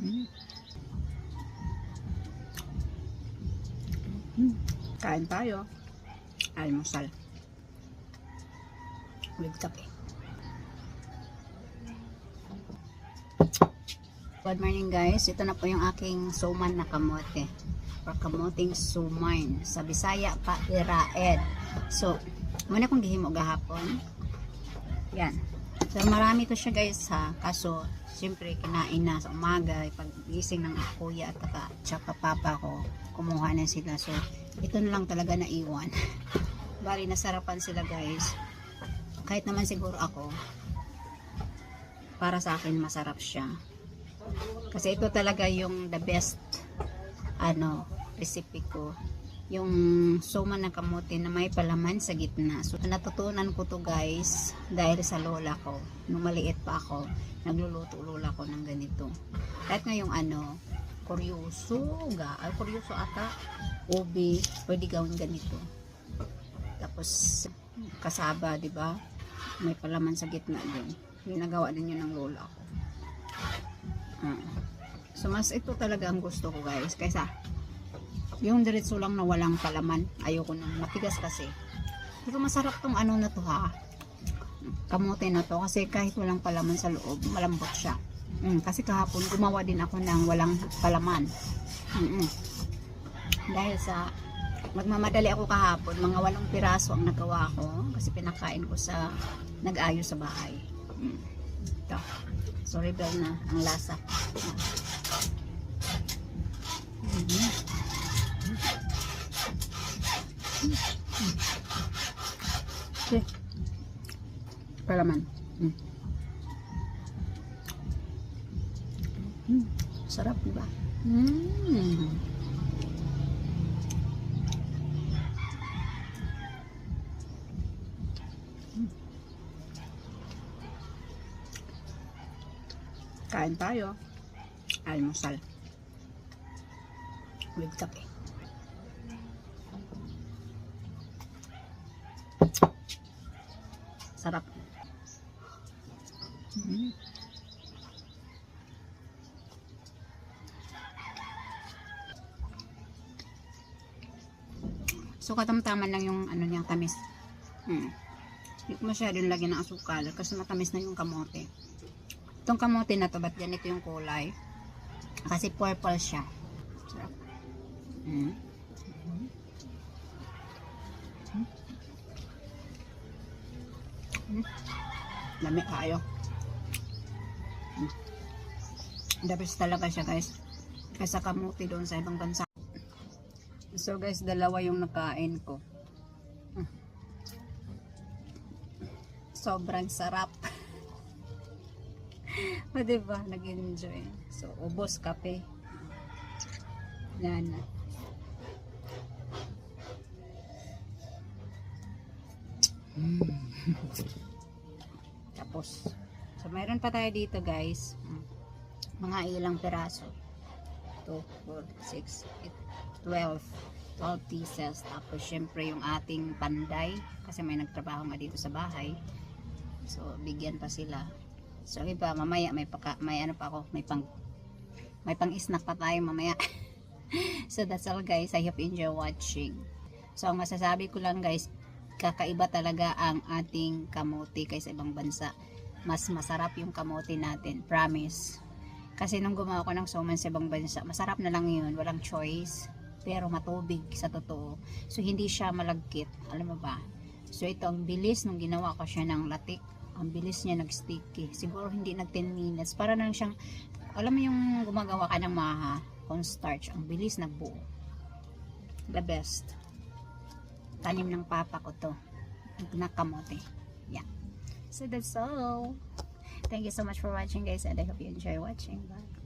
Mm. Kain tayo. Almusal. With kape. Good morning guys. Ito na po yung aking suman na kamote. Or kamoting suman. Sa Bisaya pa iraed. So, muna kong gihimo gahapon. Yan. So, marami to siya guys ha. Kaso, siyempre kinain na sa umaga. Pag gising ng kuya at taka, tsaka papa ko, kumuha na sila. So, ito na lang talaga na iwan. Bali, nasarapan sila guys. Kahit naman siguro ako, para sa akin masarap siya. Kasi ito talaga yung the best ano, recipe ko. Yung suma ng kamote na may palaman sa gitna. So, natutunan ko to guys dahil sa lola ko. Nung maliit pa ako, nagluluto lola ko ng ganito. Kahit ngayong ano, kuryoso, ga, ay kuryoso ata, ubi, pwede gawin ganito. Tapos, kasaba, di ba? May palaman sa gitna din. Ginagawa din yun ng lola ko. Ah. So, mas ito talaga ang gusto ko guys. Kaysa, yung diretso lang na walang palaman. Ayoko nang matigas kasi. Pero masarap tong ano na to ha. Kamote na to. Kasi kahit walang palaman sa loob, malambot siya. Mm, kasi kahapon, gumawa din ako ng walang palaman. Mm-mm. Dahil sa magmamadali ako kahapon, mga walong piraso ang nagawa ko. Kasi pinakain ko sa nag-ayos sa bahay. Mm. Ito. Sorry, Bel, na ang lasa. Mhm. Okay. Palaman. Mm. Mm. Sarap, di ba? Mm. Kain tayo. Almusal. With kape. Sarap. Mm. So katamtaman lang yung ano niyang tamis. Hmm. Hindi ko masyadong lagyan ng asukal kasi matamis na yung kamote. Itong kamote na to, ba't ganito yung kulay? Kasi purple siya. Sarap. Mm. Lami kayo. The best talaga siya guys. Kaysa kamote doon sa ibang bansa. So guys, dalawa yung nakain ko. Sobrang sarap. o diba, nag-enjoy. So, ubos kape. Yan. Mm. Tapos, so mayroon pa tayo dito guys. Mga ilang peraso. 2, 4, 6, 8, 12. 12 pieces. Tapos, syempre yung ating panday. Kasi may nagtrabaho nga dito sa bahay. So, bigyan pa sila. So, iba, mamaya may paka, may ano pa ako, may pang may pang snack pa tayo mamaya. so, that's all guys. I hope you enjoy watching. So, ang masasabi ko lang guys, kakaiba talaga ang ating kamote kaysa ibang bansa. Mas masarap yung kamote natin. Promise. Kasi nung gumawa ko ng suman sa ibang bansa, masarap na lang yun. Walang choice. Pero matubig sa totoo. So, hindi siya malagkit. Alam mo ba? So, ito ang bilis nung ginawa ko siya ng latik. Ang bilis niya nag-sticky. Siguro hindi nag 10 minutes. Para lang siyang, alam mo yung gumagawa ka ng maha, cornstarch. Ang bilis nagbuo. The best. Tanim ng papa ko to. Nakamote. Yeah. So, that's all. Thank you so much for watching guys and I hope you enjoy watching. Bye.